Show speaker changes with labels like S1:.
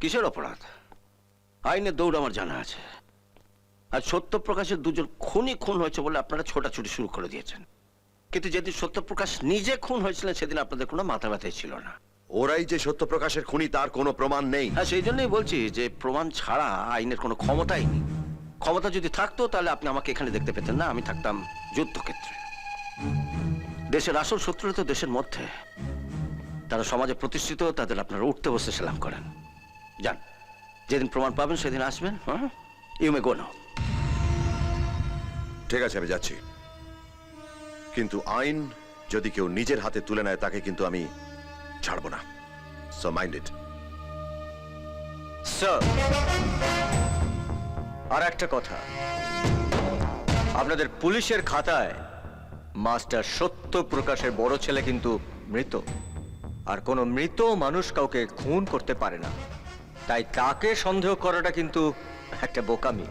S1: কিসের অপরাধ? আইনের দৌড় আমার জানা আছে। আর সত্য প্রকাশের দুজন খুনই খুন হয়েছে বলে আপনারা ছোটাছুটি শুরু করে দিয়েছেন। কিন্তু যেদিন সত্যপ্রকাশ নিজে খুন হয়েছিলেন সেদিন আপনাদের কোনো মাথা ব্যথাই ছিল না।
S2: ওরাই যে সত্যপ্রকাশের খুনি তার কোনো প্রমাণ নেই।
S1: হ্যাঁ সেই জন্যই বলছি যে প্রমাণ ছাড়া আইনের কোনো ক্ষমতাই নেই। ক্ষমতা যদি থাকতো তাহলে আপনি আমাকে এখানে দেখতে পেতেন না আমি থাকতাম যুদ্ধক্ষেত্রে। দেশের আসল শত্রুরা তো দেশের মধ্যে। তারা সমাজে প্রতিষ্ঠিত তাদের আপনারা উঠতে বসতে সেলাম করেন। যান। যেদিন প্রমাণ পাবেন সেদিন আসবেন হ্যাঁ? ইউ মে গো নাও
S2: ঠিক আছে আমি যাচ্ছি। কিন্তু আইন যদি কেউ নিজের হাতে তুলে নেয় তাকে কিন্তু আমি ছাড়বো না। সো মাইন্ড ইট
S3: স্যার আর একটা কথা। আপনাদের পুলিশের খাতায় মাস্টার সত্য প্রকাশের বড় ছেলে কিন্তু মৃত। আর কোনো মৃত মানুষ কাউকে খুন করতে পারে না। তাই তাকে সন্দেহ করাটা কিন্তু একটা বোকামি।